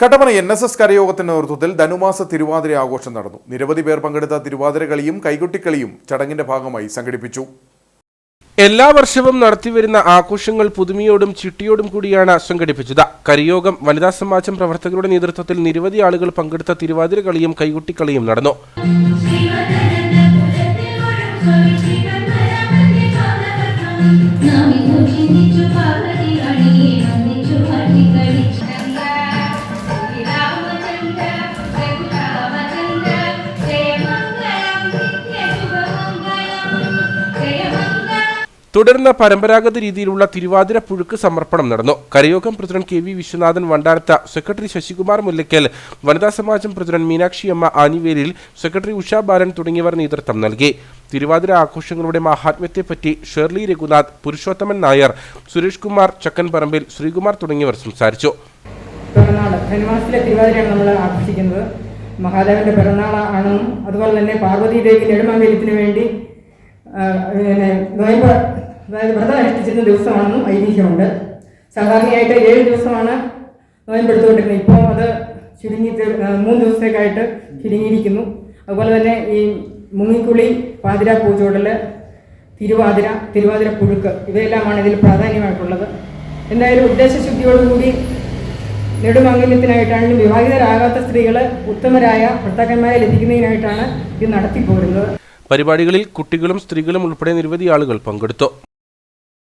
Kattappana N S S കരയോഗത്തിന്റെ നേതൃത്വത്തിൽ ധനുമാസ തിരുവാതിര ആഘോഷം നടന്നു. നിരവധി പേർ പങ്കെടുത്ത തിരുവാതിര കളിയും കൈകൊട്ടിക്കളിയും ചടങ്ങിന്റെ ഭാഗമായി സംഘടിപ്പിച്ചു. എല്ലാ വർഷവും നടത്തിവരുന്ന ആഘോഷങ്ങൾ പുതുമയോടും ചിട്ടിയോടും കൂടിയാണ് സംഘടിപ്പിച്ചത്. കരിയോഗം വനിതാ സമാജം പ്രവർത്തകരുടെ നേതൃത്വത്തിൽ നിരവധി ആളുകൾ പങ്കെടുത്ത തിരുവാതിര കളിയും കൈകൊട്ടിക്കളിയും നടന്നു. തുടർന്ന് പരമ്പരാഗത രീതിയിലുള്ള തിരുവാതിര പുഴുക്ക് സമർപ്പണം നടന്നു. കരയോഗം president K V Viswanathan Vandaratha secretary Sasikumar Mullakkal വനിതാ സമാജം പ്രസിഡന്റ് മീനാക്ഷി അമ്മ ആനിവേലിൽ സെക്രട്ടറി ഉഷാ ബാലൻ തുടങ്ങിയവർ നേതൃത്വം നൽകി. തിരുവാതിര ആഘോഷങ്ങളുടെ മഹാത്മ്യത്തെപ്പറ്റി ഷേർലി രഘുനാഥ് പുരുഷോത്തമൻ നായർ സുരേഷ് കുമാർ ചക്കൻപറമ്പിൽ ശ്രീകുമാർ തുടങ്ങിയവർ സംസാരിച്ചു. പിറന്നാൾ നമ്മൾ മഹാദേവന്റെ പിറന്നാൾ ആണ് അതുപോലെ തന്നെ പാർവതി ദേവി നെടുമാവേലിത്തിന് വേണ്ടി നോയമ്പ് അതായത് വ്രതം അനുഷ്ഠിച്ചിരുന്ന ദിവസമാണെന്നും ഐതിഹ്യമുണ്ട്. സാധാരണയായിട്ട് ഏഴ് ദിവസമാണ് നോയമ്പെടുത്തുകൊണ്ടിരുന്നത്. ഇപ്പോൾ അത് ചുരുങ്ങി മൂന്ന് ദിവസത്തേക്കായിട്ട് ചുരുങ്ങിയിരിക്കുന്നു. അതുപോലെ തന്നെ ഈ മുങ്ങിക്കുളി പാതിര പൂച്ചോടൽ തിരുവാതിര തിരുവാതിര പുഴുക്ക് ഇവയെല്ലാമാണ് ഇതിൽ പ്രാധാന്യമായിട്ടുള്ളത്. എന്തായാലും ഉദ്ദേശശുദ്ധിയോടുകൂടി നെടുമാംഗല്യത്തിനായിട്ടാണ് വിവാഹിതരാകാത്ത സ്ത്രീകൾ ഉത്തമരായ ഭർത്താക്കന്മാരെ ലഭിക്കുന്നതിനായിട്ടാണ് ഇത് നടത്തിപ്പോരുന്നത്. പരിപാടികളിൽ കുട്ടികളും സ്ത്രീകളും ഉൾപ്പെടെ നിരവധി ആളുകൾ പങ്കെടുത്തു.